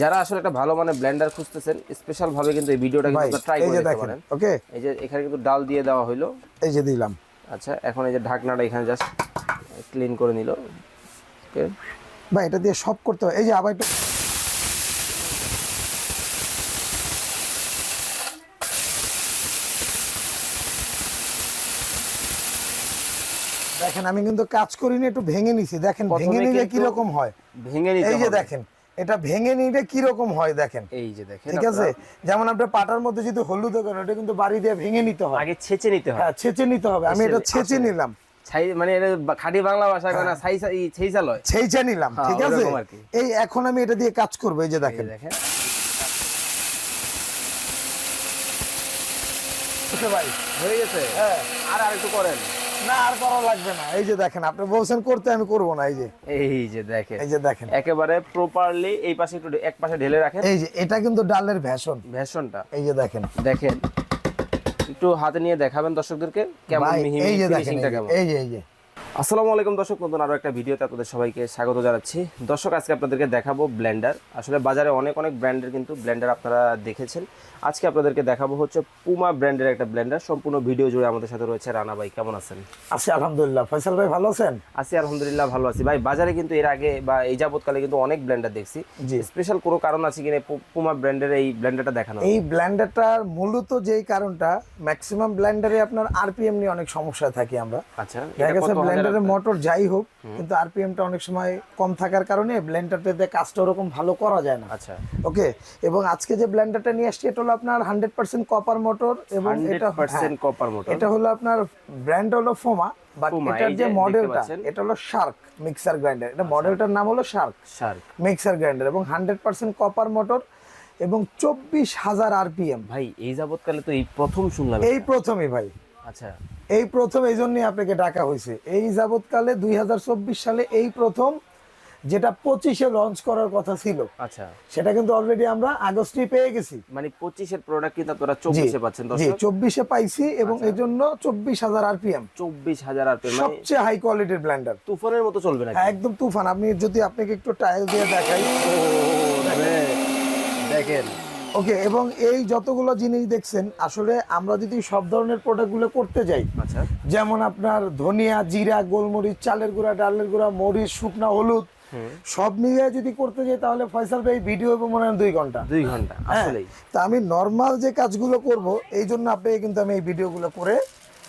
যারা আসলে একটা ভালো মানে ব্লেন্ডার খুঁজতেছেন স্পেশাল ভাবে কিন্তু এই ভিডিওটা কিন্তু ট্রাই করে দেখতে দেখেন পারেন। ওকে? এই যে এখানে কিন্তু ডাল দিয়ে দেওয়া হলো এই যে দিলাম। আচ্ছা এখন এই যে ঢাকনাটা এখানে জাস্ট ক্লিন করে নিল। ওকে? ভাই এটা দিয়ে সব করতে হবে। এই যে আবার একটু দেখেন আমি কিন্তু কাজ করিনি একটু ভেঙে নিছি। দেখেন ভেঙে নিলে কি রকম হয়? ভেঙে নিতে এই যে দেখেন এটা ভেঙে নিলে কি রকম হয় দেখেন? এই যে দেখেন ঠিক আছে? যেমন আপনার পাটার মধ্যে যদি হলুদ করেন ওটা কিন্তু বাড়ি দিয়ে ভেঙে নিতে হয় আগে ছেঁচে নিতে হয় হ্যাঁ ছেঁচে নিতে হবে। আমি এটা ছেঁচে নিলাম। মানে এটা খাঁটি বাংলা ভাষা কেন ছাই ছেইচা লয়। ছেঁচে নিলাম হ্যাঁ, ঠিক আছে। এই এখন আমি এটা দিয়ে কাজ করব এই যে দেখেন। দেখেন। ভাই। হয়ে গেছে? হ্যাঁ। আর আর একটু করেন। না আর করা লাগবে না। এই যে দেখেন আপনি বলছেন করতে আমি করব না এই যে। এই যে দেখেন। এই যে দেখেন। একেবারে প্রপারলি এই পাশে একটু এক পাশে ঢেলে রাখেন। এই যে এটা কিন্তু ডালের ভ্যাসন ভেষণটা। এই যে দেখেন। দেখেন একটু হাতে নিয়ে দেখাবেন দর্শকদেরকে মিহি ফিনিশিংটা কেমন। এই যে এই যে। আসসালামু আলাইকুম দর্শক নতুন আরও একটা ভিডিওতে আপনাদের সবাইকে স্বাগত জানাচ্ছি। দর্শক আজকে আপনাদেরকে দেখাবো ব্লেন্ডার। আসলে বাজারে অনেক অনেক ব্র্যান্ডের কিন্তু ব্লেন্ডার আপনারা দেখেছেন। আজকে আপনাদেরকে দেখাবো হচ্ছে পুমা ব্র্যান্ডের একটা ব্লেন্ডার। সম্পূর্ণ ভিডিও জুড়ে আমাদের সাথে রয়েছে রানা ভাই। কেমন আছেন? আছি আলহামদুলিল্লাহ। ফয়সাল ভাই ভালো আছেন? আছি আলহামদুলিল্লাহ ভালো আছি। ভাই বাজারে কিন্তু এর আগে বা এই যাবৎকালে কিন্তু অনেক ব্ল্যান্ডার দেখছি। জি। স্পেশাল কোনো কারণ আছে কিনা পুমা ব্র্যান্ডের এই ব্লেন্ডারটা দেখানো? এই ব্লেন্ডারটার মূলত যেই কারণটা ম্যাক্সিমাম ব্লেন্ডারে আপনার আরপিএম নিয়ে অনেক সমস্যায় থাকি আমরা। আচ্ছা ব্লেন্ডারের মোটর যাই হোক কিন্তু আরপিএমটা অনেক সময় কম থাকার কারণে ব্লেন্ডারটাতে কাজটা ওরকম ভালো করা যায় না। আচ্ছা। ওকে? এবং আজকে যে ব্লেন্ডারটা নিয়ে আসছি এটা হলো আপনার হান্ড্রেড পার্সেন্ট কপার মোটর এবং এটা হ্যাঁ, কপার মোটর। এটা হলো আপনার ব্র্যান্ড হলো ফোমা বাট এটার যে মডেলটা এটা হলো শার্ক মিক্সার গ্রাইন্ডার। আচ্ছা। এটা মডেলটার নাম হলো শার্ক। শার্ক। মিক্সার গ্রাইন্ডার এবং হান্ড্রেড পার্সেন্ট কপার মোটর এবং চব্বিশ হাজার আরপিএম। ভাই এই যাবৎকালে তো এই প্রথম শুনলাম। এই প্রথমই ভাই। আচ্ছা। এই প্রথম এই জন্যই আপনাকে ডাকা হয়েছে। এই যাবৎকালে দুই হাজার চব্বিশ সালে এই প্রথম যেটা পঁচিশে লঞ্চ করার কথা ছিল আচ্ছা। সেটা কিন্তু অলরেডি আমরা আগস্টে পেয়ে গেছি। মানে পঁচিশের প্রোডাক্ট কিন্তু আপনারা চব্বিশে পাচ্ছেন জি আচ্ছা। চব্বিশে পাইছি এবং এই জন্য চব্বিশ হাজার আরপিএম চব্বিশ হাজার আর মানে সবচেয়ে হাই কোয়ালিটির ব্ল্যান্ডার তুফানের মতো চলবে না একদম তুফান। আপনি যদি আপনাকে একটু টাইল দিয়ে দেখাই। দেখেন। ওকে এবং এই যতগুলো জিনিস দেখছেন আসলে আমরা যদি সব ধরনের প্রোডাক্টগুলো করতে যাই আচ্ছা। যেমন আপনার ধনিয়া জিরা গোলমরিচ চালের গুঁড়া ডালের গুঁড়া মরিচ শুকনা হলুদ সব মিলিয়ে যদি করতে যাই তাহলে ফয়সাল ভাই ভিডিও হবে মনে হয় দুই ঘণ্টা। দুই ঘণ্টা হ্যাঁ, আসলেই। তা আমি নর্মাল যে কাজগুলো করব এই জন্য আপনাকে কিন্তু আমি এই ভিডিওগুলো করে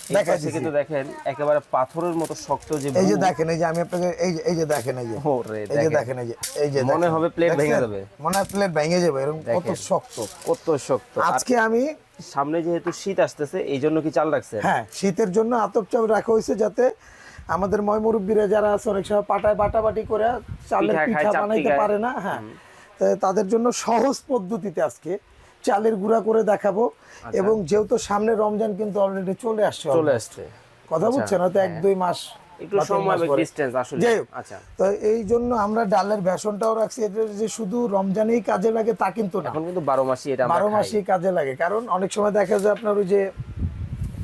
দেখেন একেবারে পাথরের মতো শক্ত যে এই যে দেখেন এই যে আমি আপনাকে এই যে এই যে দেখেন এই যে। এই যে দেখেন। এই যে এই যে মনে হবে plate ভেঙে যাবে। মনে হয় প্লেট ভেঙে যাবে এরকম কত শক্ত। কত শক্ত। আজকে আমি সামনে যেহেতু শীত আসতেছে এই জন্য কি চাল রাখছেন? হ্যাঁ শীতের জন্য আতপ চাপ রাখা হয়েছে যাতে আমাদের ময় মুরব্বীরা যারা আছে অনেক সময় পাটায় বাটাবাটি করে চালের পিঠা বানাইতে পারে না হ্যাঁ। তাদের জন্য সহজ পদ্ধতিতে আজকে চালের গুঁড়া করে দেখাবো। এবং যেহেতু সামনে রমজান কিন্তু অলরেডি চলে আসছে আচ্ছা। চলে আসছে। কথা বুঝছেন? হয়তো এক দুই মাস একটু সময় আসলে। আচ্ছা। তো এই জন্য আমরা ডালের বেসনটাও রাখছি। এটা যে শুধু রমজানেই কাজে লাগে তা কিন্তু না। এখন কিন্তু বারো মাসই এটা আমরা বারো খাই। মাসই কাজে লাগে। কারণ অনেক সময় দেখা যায় আপনার ওই যে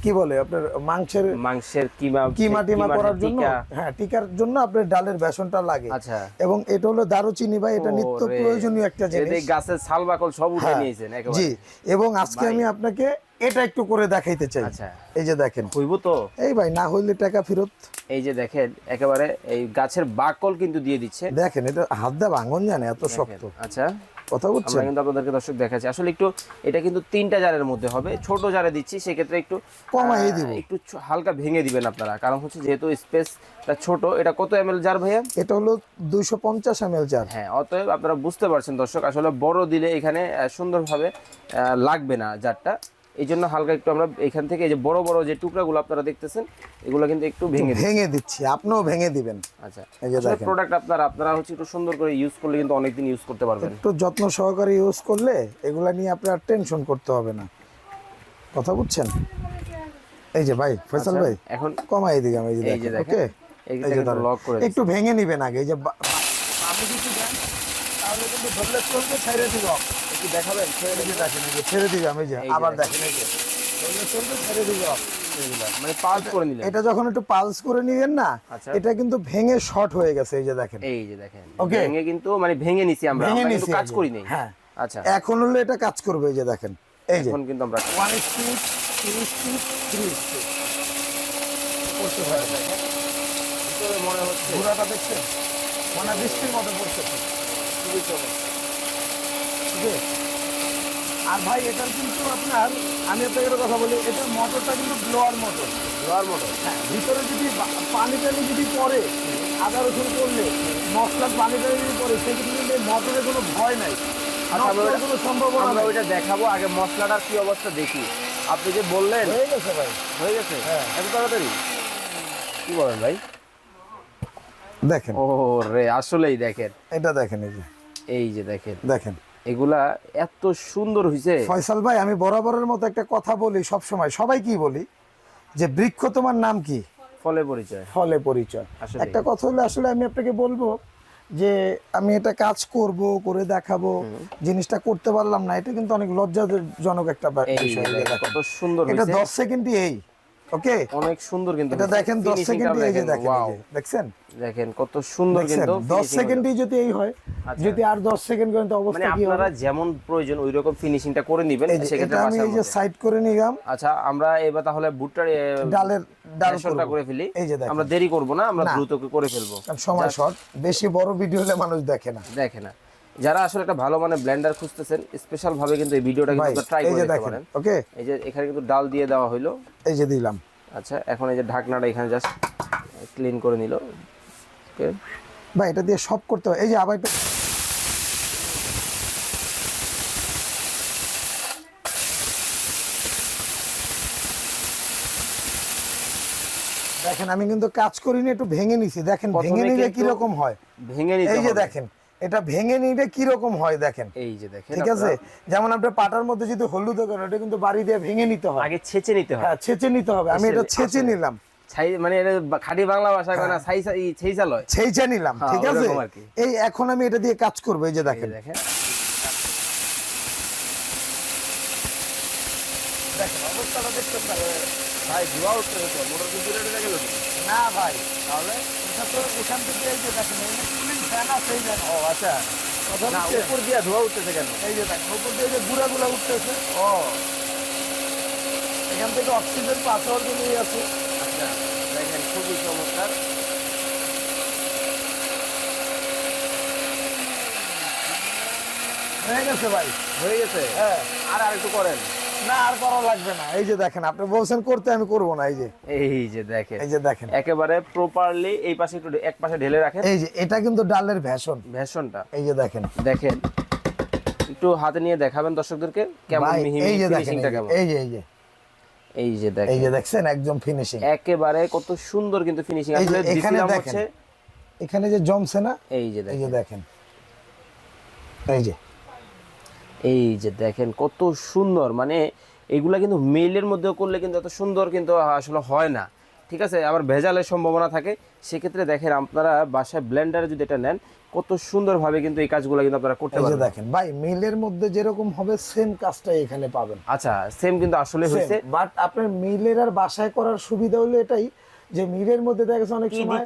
কি বলে আপনার মাংসের মাংসের কিমা কিমা টিমা করার জন্য? হ্যাঁ টিকার জন্য আপনার ডালের বেসনটা লাগে। আচ্ছা। এবং এটা হলো দারুচিনি বা এটা নিত্য প্রয়োজনীয় একটা জিনিস। গাছের ছাল বাকল সব উঠে হ্যাঁ, নিয়েছেন একেবারে। জি। এবং আজকে আমি আপনাকে এটা একটু করে দেখাইতে চাই। আচ্ছা। এই যে দেখেন। হইব তো? এই ভাই না হইলে টাকা ফেরত। এই যে দেখেন একেবারে এই গাছের বাকল কিন্তু দিয়ে দিচ্ছে। দেখেন এটা হাত দা ভাঙন জানে এত শক্ত। আচ্ছা। কথা বলছি আমরা কিন্তু আপনাদেরকে দর্শক দেখাচ্ছি। আসলে একটু এটা কিন্তু তিনটা জারের মধ্যে হবে। ছোট জারে দিচ্ছি সেক্ষেত্রে একটু কমাই দিব। একটু হালকা ভেঙে দিবেন আপনারা। কারণ হচ্ছে যেহেতু স্পেসটা ছোট এটা কত এম জার ভাইয়া? এটা হলো দুইশো পঞ্চাশ এম এল জার। হ্যাঁ অতএব আপনারা বুঝতে পারছেন দর্শক আসলে বড় দিলে এখানে সুন্দরভাবে লাগবে না জারটা। এই জন্য হালকা একটু আমরা এখান থেকে এই যে বড় বড় যে টুকরাগুলো আপনারা দেখতেছেন এগুলো কিন্তু একটু ভেঙে ভেঙে দিচ্ছি আপনিও ভেঙে দিবেন। আচ্ছা এই যে দেখেন। প্রোডাক্ট আপনারা আপনারা হচ্ছে একটু সুন্দর করে ইউজ করলে কিন্তু অনেকদিন ইউজ করতে পারবেন। একটু যত্ন সহকারে ইউজ করলে এগুলা নিয়ে আপনার টেনশন করতে হবে না। কথা বুঝছেন? এই যে ভাই ফয়সাল আচ্ছা, ভাই এখন কমাই দিকে আমি এই যে দেখেন ওকে এই যে lock করে একটু ভেঙে নিবেন আগে এই যে আপনি যদি দেন? কিন্তু ধরলে চলবে ছেড়ে দিব। একটু দেখাবেন এই যে দেখেন এই যে ছেড়ে দিবে এই যে আবার দেখেন। দেখেন এই যে। ধরলে চলবে ছেড়ে দিব। মানে পাল্স করে নিলেন। এটা যখন একটু পালস করে নিবেন না আচ্ছা। এটা কিন্তু ভেঙে শর্ট হয়ে গেছে এই যে দেখেন। এই যে দেখেন ভেঙে কিন্তু মানে ভেঙে নিছি আমরা ভেঙে নিছি কাজ করি নাই। হ্যাঁ। আচ্ছা। এখন হলো এটা কাজ করবে এই যে দেখেন। এই যে। এখন কিন্তু আমরা one speed two speed three speed করতে পারে ভিতরে মনে হচ্ছে। ঘোড়াটা দেখছেন? মনে বৃষ্টির মতো পড়ছে খুবই চমৎকার। ঠিক আছে? আর ভাই এটার কিন্তু আপনার আমি আপনাকে একটা কথা বলি এটার মোটরটা কিন্তু ব্লোয়ার মোটর। Blower motor. হ্যাঁ ভিতরে যদি পানি টানি যদি পড়ে আদা রসুন করলে মশলার পানি টানি যদি পড়ে সেক্ষেত্রে কিন্তু এই মোটরের কোনো ভয় নাই। আচ্ছা, ওটা- কোনো সম্ভাবনা আমরা নাই। ওইটা দেখাবো আগে মশলাটার কি অবস্থা দেখি। আপনি যে বললেন হয়ে গেছে ভাই। হয়ে গেছে? হ্যাঁ। এত তাড়াতাড়ি? কি বলেন ভাই? দেখেন। ও রে আসলেই দেখেন। এটা দেখেন এই যে। এই যে দেখেন। দেখেন। এগুলা এত সুন্দর হয়েছে ফয়সাল ভাই আমি বরাবরের মতো একটা কথা বলি সব সময় সবাই কি বলি? যে বৃক্ষ তোমার নাম কি? ফলে পরিচয়। ফলে পরিচয়। একটা কথা হলে আসলে আমি আপনাকে বলব যে আমি এটা কাজ করব করে দেখাবো জিনিসটা করতে পারলাম না এটা কিন্তু অনেক লজ্জাজনক একটা বিষয়। কত সুন্দর এটা হয়েছে দশ সেকেন্ডই এই ওকে অনেক সুন্দর কিন্তু এটা দেখেন দশ Finishing টা সেকেন্ডই এই যে দেখেন। দেখছেন? দেখেন কত সুন্দর কিন্তু দশ finishing সেকেন্ডই যদি এই হয়। যদি আর দশ সেকেন্ড করেন তো অবস্থা মানে কি হবে? আপনারা যেমন প্রয়োজন ওই রকম ফিনিশিংটা করে নেবেন সেক্ষেত্রে আমি এই যে সাইড করে নিলাম। আচ্ছা আমরা এবার তাহলে ভুট্টার ডালের ডাল করে ফেলি। আমরা দেরি করব না আমরা দ্রুত করে ফেলব। সময় শর্ট বেশি বড় ভিডিও হলে মানুষ দেখে না। দেখে না। যারা আসলে একটা ভালো মানে ব্লেন্ডার খুঁজতেছেন স্পেশাল ভাবে কিন্তু এই ভিডিওটা কিন্তু ট্রাই করে দেখতে পারেন। ওকে এই যে এখানে কিন্তু ডাল দিয়ে দেওয়া হলো এই যে দিলাম। আচ্ছা এখন এই যে ঢাকনাটা এখানে জাস্ট ক্লিন করে নিল। ওকে ভাই এটা দিয়ে সব করতে হয় এই যে আবার আমি কিন্তু কাজ করিনি একটু ভেঙে নিছি। দেখেন ভেঙে নিলে কিন্তু কি রকম হয়? ভেঙে নিতে এই যে দেখেন এটা ভেঙে নিলে কি রকম হয় দেখেন? এই যে দেখেন ঠিক আছে? যেমন আপনার পাটার মধ্যে যদি হলুদ করেন এটা কিন্তু বাড়ি দিয়ে ভেঙে নিতে হয়। আগে ছেঁচে নিতে হয়। হ্যাঁ ছেঁচে নিতে হবে। আমি এটা ছেঁচে নিলাম। ছাই মানে এটা খাঁটি বাংলা ভাষায় কয় না ছাই ছাই ছেইচাল হয়। ছেঁচে নিলাম হ্যাঁ, ঠিক আছে। এই এখন আমি এটা দিয়ে কাজ করব এই যে এই দেখেন। যে দেখেন। দেখেন অবস্থাটা দেখতে পারেন ভাই ধোয়া উঠতে হতো মোটর কিন্তু গেল না ভাই তাহলে এটা তো এখান থেকে এই যে দেখেন ফ্যান আছে এই ও আচ্ছা। না উপর দিয়ে ধোয়া উঠতেছে কেন? এই যে দেখেন উপর দিয়ে যে উঠতেছে। ও। এখান থেকে অক্সিজেন পাস হওয়ার জন্য এই আছে। আচ্ছা দেখেন খুবই চমৎকার। হয়ে গেছে ভাই। হয়ে গেছে? হ্যাঁ। আর আর একটু করেন। না আর করা লাগবে না। এই যে দেখেন আপনি বলছেন করতে আমি করব না এই যে। এই যে দেখেন। এই যে দেখেন। একেবারে প্রপারলি এই পাশে একটু এক পাশে ঢেলে রাখেন। এই যে এটা কিন্তু ডালের ভ্যাসন ভেষণটা। এই যে দেখেন। দেখেন একটু হাতে নিয়ে দেখাবেন দর্শকদেরকে কেমন মিহি এই যে দেখেন এই যে- এই যে এই যে। এই যে এই যে দেখছেন একদম ফিনিশিং একেবারে কত সুন্দর কিন্তু ফিনিশিং আসলে এখানে দেখেন। এখানে যে জমছে না এই যে এই যে দেখেন। এই যে। এই যে দেখেন কত সুন্দর মানে এগুলা কিন্তু মেইলের মধ্যেও করলে কিন্তু এত সুন্দর কিন্তু আসলে হয় না। ঠিক আছে? আবার ভেজালের সম্ভাবনা থাকে। সেক্ষেত্রে দেখেন আপনারা বাসায় ব্লেন্ডারে যদি এটা নেন কত সুন্দরভাবে কিন্তু এই কাজগুলো কিন্তু আপনারা করতে পারবেন। দেখেন ভাই মিলের মধ্যে যেরকম হবে সেম কাজটা এখানে পাবেন। আচ্ছা সেম কিন্তু আসলে হয়েছে। বাট আপনার মিলের আর বাসায় করার সুবিধা হলো এটাই যে মিলের মধ্যে দেখা গেছে অনেক সময়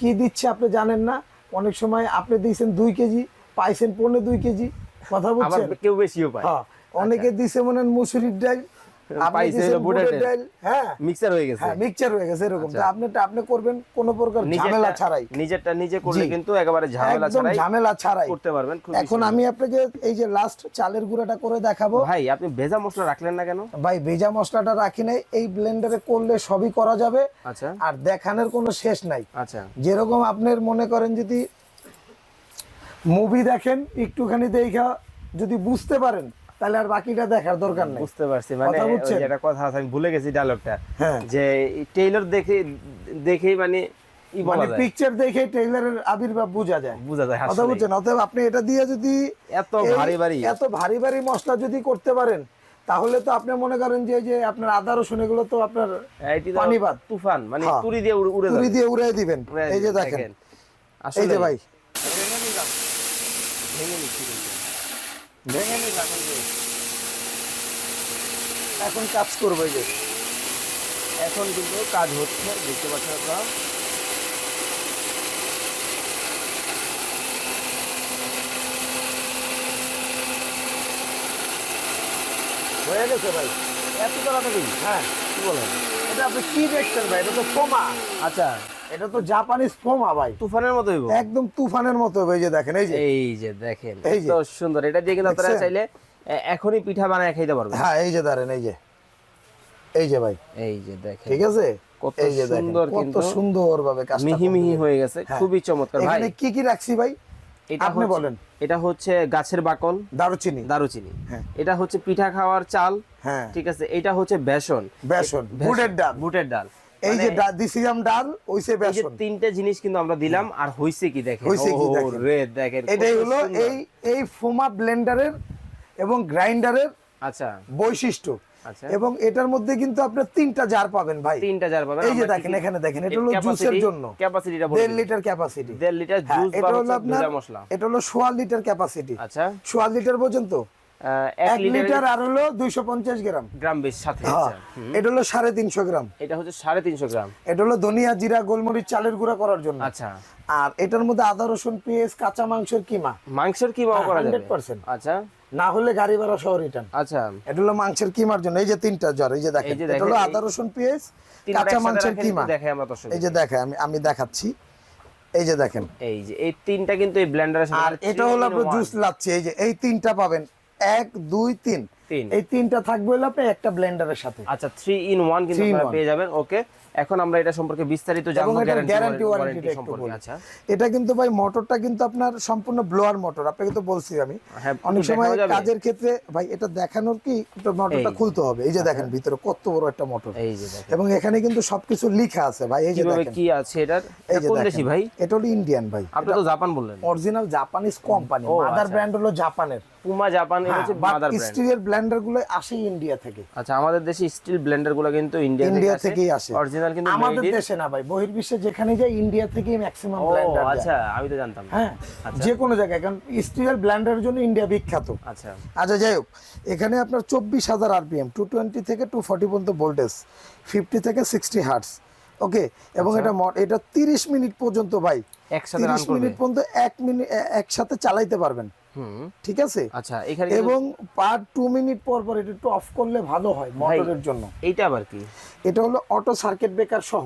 কি দিচ্ছে আপনি জানেন না। অনেক সময় আপনি দিয়েছেন দুই কেজি পাইছেন পনেরো দুই কেজি। কথা আবার কেউ বেশিও পায়। হ্যাঁ অনেকে দিছে মনে মুসুরির ডাল আপনি হ্যাঁ। মিক্সার হয়ে গেছে। গেছে এরকম। আচ্ছা। আপনি আপনি করবেন কোনো প্রকার ঝামেলা ছাড়াই। নিজেরটা নিজে করলে কিন্তু একেবারে ঝামেলা ছাড়াই ঝামেলা ছাড়াই। করতে পারবেন এখন আমি আপনাকে এই যে লাস্ট চালের গুঁড়াটা করে দেখাবো। ভাই আপনি ভেজা মশলা রাখলেন না কেন? ভাই ভেজা মশলাটা রাখি নাই। এই ব্লেন্ডারে করলে সবই করা যাবে। আচ্ছা। আর দেখানোর কোনো শেষ নাই। আচ্ছা। যেরকম আপনার মনে করেন যদি মুভি দেখেন একটুখানি দেখা যদি বুঝতে পারেন তাহলে আর বাকিটা দেখার দরকার নেই। বুঝতে পারছি মানে কথা ওই বুঝছেন? যে একটা কথা আছে আমি ভুলে গেছি ডায়লগটা হ্যাঁ। যে টেইলর দেখে দেখেই মানে মানে পিকচার দেখে ট্রেইলারের আবির্ভাব বোঝা যায়। বোঝা যায় কথা বুঝছেন? অতএব আপনি এটা দিয়ে যদি এত ভারী ভারী। এত ভারী ভারী মশলা যদি করতে পারেন তাহলে তো আপনি মনে করেন যে যে আপনার আদা রসুন এগুলো তো আপনার পানিবাদ। তুফান মানে হ্যাঁ। তুরি দিয়ে উড়ে উড়ে তুলি দিয়ে উড়াই দিবেন। এই যে দেখেন। এই যে ভাই ভেঙে নিচ্ছি। ভেঙে এই যে। এখন কাজ করব যে। এখন কিন্তু কাজ হচ্ছে দেখতে পাচ্ছেন আপনারা? হয়ে গেছে ভাই। এত তাড়াতাড়ি? হ্যাঁ কি বলেন? এটা আপনি কি দেখছেন ভাই? এটা তো ফোমা আচ্ছা। এটা তো জাপানিজ ফোমা ভাই। তুফানের মতো হইব একদম তুফানের মতো হবে এই যে দেখেন এই যে। এই যে দেখেন তো সুন্দর। এটা দিয়ে কিন্তু আপনারা চাইলে এখনই পিঠা বানায় খাইতে পারবেন। হ্যাঁ এই যে এই যে। এই যে ভাই। এই যে দেখেন। ঠিক আছে? কত সুন্দর কত সুন্দর ভাবে কাজটা মিহি মিহি হয়ে গেছে। হ্যাঁ। খুবই চমৎকার। ভাই এখানে কি কি রাখছি ভাই? এটা আপনি বলেন। এটা হচ্ছে গাছের বাকল দারুচিনি। দারুচিনি। হ্যাঁ। এটা হচ্ছে পিঠা খাওয়ার চাল। হ্যাঁ। ঠিক আছে? এটা হচ্ছে বেসন। বেসন বেসন, বুটের ডাল। বুটের ডাল। এই যে দিছিলাম ডাল যে বেসন তিনটে জিনিস কিন্তু আমরা দিলাম আর হইছে কি দেখেন? হইছে কি দেখেন। এটাই হলো এই এই ফোমা ব্লেন্ডারের এবং গ্রাইন্ডারের আচ্ছা। বৈশিষ্ট্য। আচ্ছা। এবং এটার মধ্যে কিন্তু আপনার তিনটা জার পাবেন ভাই। তিনটা জার পাবেন। এই যে দেখেন এখানে দেখেন এটা হলো জুসের জন্য। ক্যাপাসিটিটা। লিটার ক্যাপাসিটি দেড় লিটার জুস এটা হলো আপনার এটা হলো সোয়া লিটার ক্যাপাসিটি আচ্ছা। সোয়া লিটার পর্যন্ত? এক লিটার আর হলো দুইশো পঞ্চাশ গ্রাম। গ্রাম বেশ সাথে হ্যাঁ আচ্ছা। এটা হলো সাড়ে তিনশো গ্রাম। এটা হচ্ছে সাড়ে তিনশো গ্রাম। এটা হলো ধনিয়া জিরা গোলমরিচ চালের গুঁড়া করার জন্য। আচ্ছা। আর এটার মধ্যে আদা রসুন পেঁয়াজ কাঁচা মাংসের কিমা। মাংসের কি মাও করা যাবে। 100% আচ্ছা। না হলে গাড়ি ভাড়া সহ রিটার্ন আচ্ছা। এটা হলো মাংসের কিমার জন্য। এই যে তিনটা জ্বর এই যে দেখেন এটা হলো আদা রসুন পেঁয়াজ কাঁচা মাংসের কিমা। দেখাই আমরা দর্শক এই যে দেখেন আমি আমি দেখাচ্ছি। এই যে দেখেন। এই যে এই তিনটা কিন্তু এই ব্লেন্ডারের আর এটা হলো আপনার জুস লাচ্ছি। এই যে এই তিনটা পাবেন এক দুই তিন। এই তিনটা থাকবে হলো আপনার একটা ব্লেন্ডারের সাথে। আচ্ছা থ্রি ইন ওয়ান কিন্তু আপনারা পেয়ে যাবেন ওকে এখন আমরা এটা সম্পর্কে বিস্তারিত জানব গ্যারান্টি ওয়ারেন্টি সম্পর্কে। আচ্ছা। এটা কিন্তু ভাই মোটরটা কিন্তু আপনার সম্পূর্ণ ব্লোয়ার মোটর আপনাকে তো বলছি আমি। হ্যাঁ, অনেক সময় কাজের ক্ষেত্রে ভাই এটা দেখানোর কি মোটরটা খুলতে হবে। এই যে দেখেন ভিতরে কত বড় একটা মোটর এই যে এবং এখানে কিন্তু সবকিছু লেখা আছে ভাই এই যে দেখেন। কি আছে এটার? এটা কোন দেশি ভাই? এটা হলো ইন্ডিয়ান ভাই। আপনি তো জাপান বললেন। Original Japanese company mother. Brand হলো জাপানের পুমা জাপান হচ্ছে মাদার ব্র্যান্ড স্টিলের ব্লেন্ডারগুলো আসে ইন্ডিয়া থেকে। আচ্ছা আমাদের দেশে স্টিল ব্লেন্ডারগুলো কিন্তু ইন্ডিয়া ইন্ডিয়া থেকেই আসে। অরিজিনাল কিন্তু আমাদের দেশে না ভাই বহির্বিশ্বে যেখানে যায় ইন্ডিয়া থেকেই ম্যাক্সিমাম ব্লেন্ডার আচ্ছা আমি তো জানতাম। হ্যাঁ যে কোনো জায়গায় কারণ স্টিলের ব্লেন্ডারের জন্য ইন্ডিয়া বিখ্যাত। আচ্ছা। আচ্ছা যাই হোক এখানে আপনার চব্বিশ হাজার আরপিএম টু টোয়েন্টি থেকে টু ফর্টি পর্যন্ত ভোল্টেজ ফিফটি থেকে সিক্সটি হার্টস ওকে এবং এটা ম- এটা তিরিশ মিনিট পর্যন্ত ভাই একসাথে মিনিট পর্যন্ত এক মিনিট একসাথে চালাইতে পারবেন। ঠিক আছে? আচ্ছা এখানে এবং পার টু মিনিট পর পর এটা একটু অফ করলে ভালো হয় মোটরের জন্য। এইটা আবার কি? এটা হলো অটো সার্কিট ব্রেকার সহ।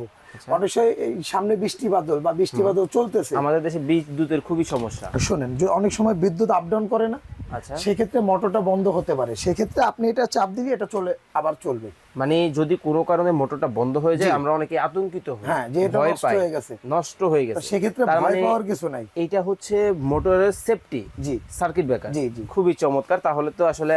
অনেক সময় এই সামনে বৃষ্টি বাদল বা বৃষ্টি বাদল চলতেছে। আমাদের দেশে বিদ্যুতের খুবই সমস্যা। শোনেন যে অনেক সময় বিদ্যুৎ আপ ডাউন করে না আচ্ছা। সেক্ষেত্রে মোটরটা বন্ধ হতে পারে। সেক্ষেত্রে আপনি এটা চাপ দিলে এটা চলে আবার চলবে। মানে যদি কোনো কারণে মোটরটা বন্ধ হয়ে যায় আমরা অনেকে আতঙ্কিত হই। হ্যাঁ যে এটা নষ্ট হয়ে গেছে। নষ্ট হয়ে গেছে। সেক্ষেত্রে ভয় মানে পাওয়ার কিছু নাই। এইটা হচ্ছে মোটরের সেফটি জি। সার্কিট ব্রেকার জি, জি। খুবই চমৎকার। তাহলে তো আসলে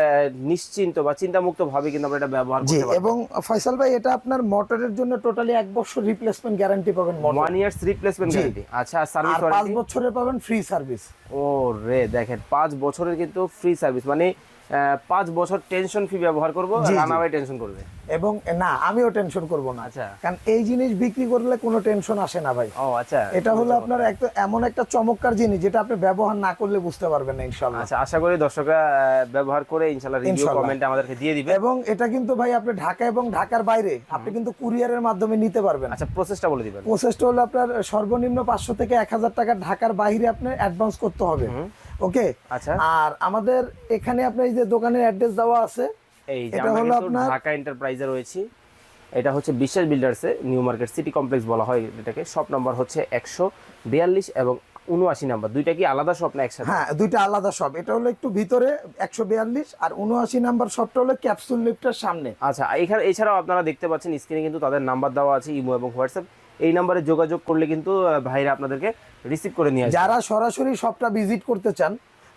নিশ্চিন্ত বা চিন্তামুক্ত ভাবে কিন্তু আমরা এটা ব্যবহার করতে পারব। এবং ফয়সাল ভাই এটা আপনার মোটরের জন্য টোটালি এক বছর রিপ্লেসমেন্ট গ্যারান্টি পাবেন ওয়ান ইয়ার্স রিপ্লেসমেন্ট। গ্যারান্টি আচ্ছা সার্ভিস আর 5 বছরের পাবেন ফ্রি সার্ভিস ও রে দেখেন 5 বছরের কিন্তু ফ্রি সার্ভিস মানে পাঁচ বছর টেনশন ফি ব্যবহার করব। রানাওয়ে টেনশন করবে। এবং না আমিও টেনশন করব না। আচ্ছা। কারণ এই জিনিস বিক্রি করলে কোনো টেনশন আসে না ভাই। ও আচ্ছা। এটা হলো আপনার একটা এমন একটা চমৎকার জিনিস যেটা আপনি ব্যবহার না করলে বুঝতে পারবেন না ইনশাল্লাহ আচ্ছা আশা করি দর্শকরা ব্যবহার করে ইনশাল্লাহ রিভিউ। কমেন্টে আমাদেরকে দিয়ে দিবে এবং এটা কিন্তু ভাই আপনি ঢাকা এবং ঢাকার বাইরে আপনি কিন্তু কুরিয়ারের মাধ্যমে নিতে পারবেন। আচ্ছা প্রসেসটা বলে দিবেন। প্রসেসটা হলো আপনার সর্বনিম্ন পাঁচশো থেকে এক হাজার টাকা ঢাকার বাইরে আপনার অ্যাডভান্স করতে হবে। ওকে? আচ্ছা। আর আমাদের এখানে আপনার এই যে দোকানের অ্যাড্রেস দেওয়া আছে এই যে এটা হলো আপনার- ঢাকা এন্টারপ্রাইজে রয়েছি। এটা হচ্ছে বিশ্বাস বিল্ডার্সে নিউ মার্কেট সিটি কমপ্লেক্স বলা হয় এটাকে। শপ নাম্বার হচ্ছে একশো বিয়াল্লিশ এবং উনআশি নাম্বার দুইটা কি আলাদা শপ না একসাথে? হ্যাঁ দুইটা আলাদা শপ এটা হলো একটু ভিতরে একশো বিয়াল্লিশ আর উনআশি নাম্বার শপটা হলো ক্যাপসুল লিফটের সামনে। আচ্ছা এখানে এছাড়াও আপনারা দেখতে পাচ্ছেন স্ক্রিনে কিন্তু তাদের নাম্বার দেওয়া আছে ইমো এবং হোয়াটসঅ্যাপ। এই নাম্বারে যোগাযোগ করলে কিন্তু ভাইরা আপনাদেরকে রিসিভ করে নিয়ে যারা সরাসরি শপটা ভিজিট করতে চান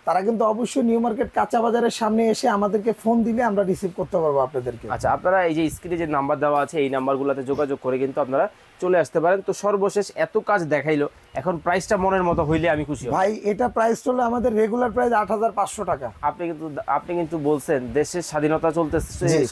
তারা কিন্তু অবশ্যই নিউ মার্কেট কাঁচা বাজারের সামনে এসে আমাদেরকে ফোন দিলে আমরা রিসিভ করতে পারব আপনাদেরকে। আচ্ছা আপনারা এই যে স্ক্রিনে যে নাম্বার দেওয়া আছে এই নাম্বারগুলোতে যোগাযোগ করে কিন্তু আপনারা চলে আসতে পারেন। তো সর্বশেষ এত কাজ দেখাইলো এখন প্রাইসটা মনের মতো হইলে আমি খুশি ভাই এটা প্রাইস হলো আমাদের রেগুলার প্রাইস আট হাজার পাঁচশো টাকা। আপনি কিন্তু আপনি কিন্তু বলছেন দেশের স্বাধীনতা চলতে।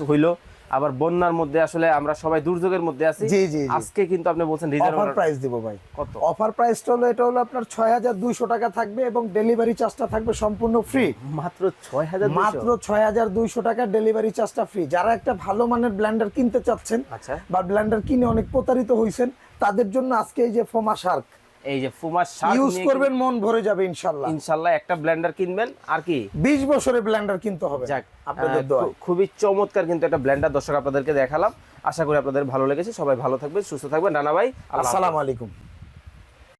হইল আবার বন্যার মধ্যে আসলে আমরা সবাই দুর্যোগের মধ্যে আছি। জি, জি, জি। আজকে কিন্তু আপনি বলছেন অফার প্রাইস দিব ভাই। কত? অফার প্রাইসটা হলো এটা হলো আপনার ছয় হাজার দুইশো টাকা থাকবে এবং ডেলিভারি চার্জটা থাকবে সম্পূর্ণ ফ্রি মাত্র ছয় হাজার মাত্র ছয় হাজার দুইশো টাকা ডেলিভারি চার্জটা ফ্রি যারা একটা ভালো মানের ব্লেন্ডার কিনতে চাচ্ছেন আচ্ছা। বা ব্লেন্ডার কিনে অনেক প্রতারিত হয়েছেন তাদের জন্য আজকে এই যে ফোমা শার্ক এই যে ফুমার শার্ক ইউজ করবেন মন ভরে যাবে ইনশাল্লাহ। ইনশাল্লাহ একটা ব্লেন্ডার কিনবেন আর কি? বিশ বছরের ব্লেন্ডার কিনতে হবে যাক আপনাদের দোয়া খুবই চমৎকার কিন্তু একটা ব্লেন্ডার দর্শক আপনাদেরকে দেখালাম। আশা করি আপনাদের ভালো লেগেছে। সবাই ভালো থাকবেন সুস্থ থাকবেন। নানা ভাই আসসালামু আলাইকুম।